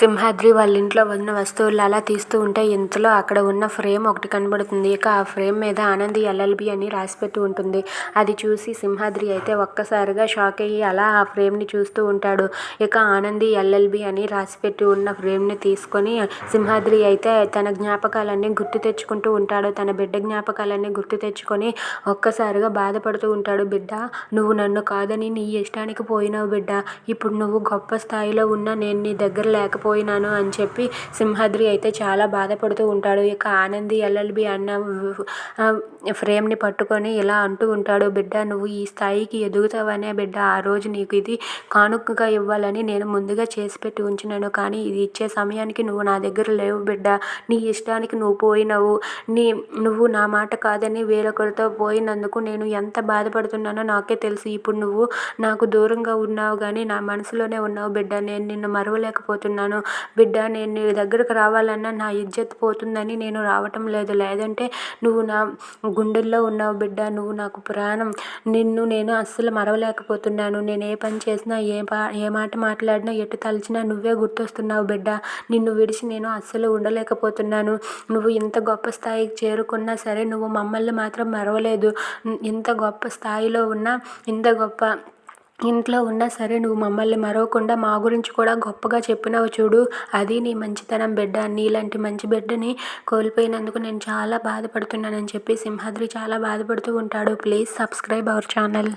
సింహాద్రి వాళ్ళ ఇంట్లో ఉన్న వస్తువులు అలా తీస్తూ ఉంటే ఇంతలో అక్కడ ఉన్న ఫ్రేమ్ ఒకటి కనబడుతుంది. ఇక ఆ ఫ్రేమ్ మీద ఆనంది ఎల్ఎల్బి అని రాసిపెట్టి ఉంటుంది. అది చూసి సింహాద్రి అయితే ఒక్కసారిగా షాక్ అయ్యి అలా ఆ ఫ్రేమ్ని చూస్తూ ఉంటాడు. ఇక ఆనంది ఎల్ఎల్బి అని రాసిపెట్టి ఉన్న ఫ్రేమ్ని తీసుకొని సింహాద్రి అయితే తన జ్ఞాపకాలన్నీ గుర్తు తెచ్చుకుంటూ ఉంటాడు. తన బిడ్డ జ్ఞాపకాలన్నీ గుర్తు తెచ్చుకొని ఒక్కసారిగా బాధపడుతూ ఉంటాడు. బిడ్డ నువ్వు నన్ను కాదని నీ ఇష్టానికి పోయినావు బిడ్డ. ఇప్పుడు నువ్వు గొప్ప స్థాయిలో ఉన్నా నేను నీ దగ్గర పోయినాను అని చెప్పి సింహాద్రి అయితే చాలా బాధపడుతూ ఉంటాడు. ఇక ఆనంది ఎల్ఎల్బి అన్న ఫ్రేమ్ని పట్టుకొని ఇలా అంటూ ఉంటాడు బిడ్డ నువ్వు ఈ స్థాయికి ఎదుగుతావనే బిడ్డ. ఆ రోజు నీకు ఇది కానుకగా ఇవ్వాలని నేను ముందుగా చేసి పెట్టి ఉంచినాను. కానీ ఇది ఇచ్చే సమయానికి నువ్వు నా దగ్గర లేవు బిడ్డ. నీ ఇష్టానికి నువ్వు పోయినావు. నీ నువ్వు నా మాట కాదని వేరొకరితో పోయినందుకు నేను ఎంత బాధపడుతున్నానో నాకే తెలుసు. ఇప్పుడు నువ్వు నాకు దూరంగా ఉన్నావు కానీ నా మనసులోనే ఉన్నావు బిడ్డ. నేను నిన్ను మరవలేకపోతున్నాను. బిడ్డ నేను నీ దగ్గరకు రావాలన్నా నా ఇజ్జత్ పోతుందని నేను రావటం లేదు. లేదంటే నువ్వు నా గుండెల్లో ఉన్నావు బిడ్డ. నువ్వు నాకు ప్రాణం. నిన్ను నేను అస్సలు మరవలేకపోతున్నాను. నేను ఏ పని చేసినా ఏ పా ఏ మాట మాట్లాడినా ఎటు తలిచినా నువ్వే గుర్తొస్తున్నావు బిడ్డ. నిన్ను విడిచి నేను అస్సలు ఉండలేకపోతున్నాను. నువ్వు ఇంత గొప్ప స్థాయికి చేరుకున్నా సరే నువ్వు మమ్మల్ని మాత్రం మరవలేదు. ఇంత గొప్ప స్థాయిలో ఉన్నా ఇంత గొప్ప ఇంట్లో ఉన్నా సరే నువ్వు మమ్మల్ని మరవకుండా మా గురించి కూడా గొప్పగా చెప్పినావు చూడు. అది నీ మంచితనం బిడ్డ. నీలాంటి మంచి బిడ్డని కోల్పోయినందుకు నేను చాలా బాధపడుతున్నానని చెప్పి సింహాద్రి చాలా బాధపడుతూ ఉంటాడు. Please subscribe our channel.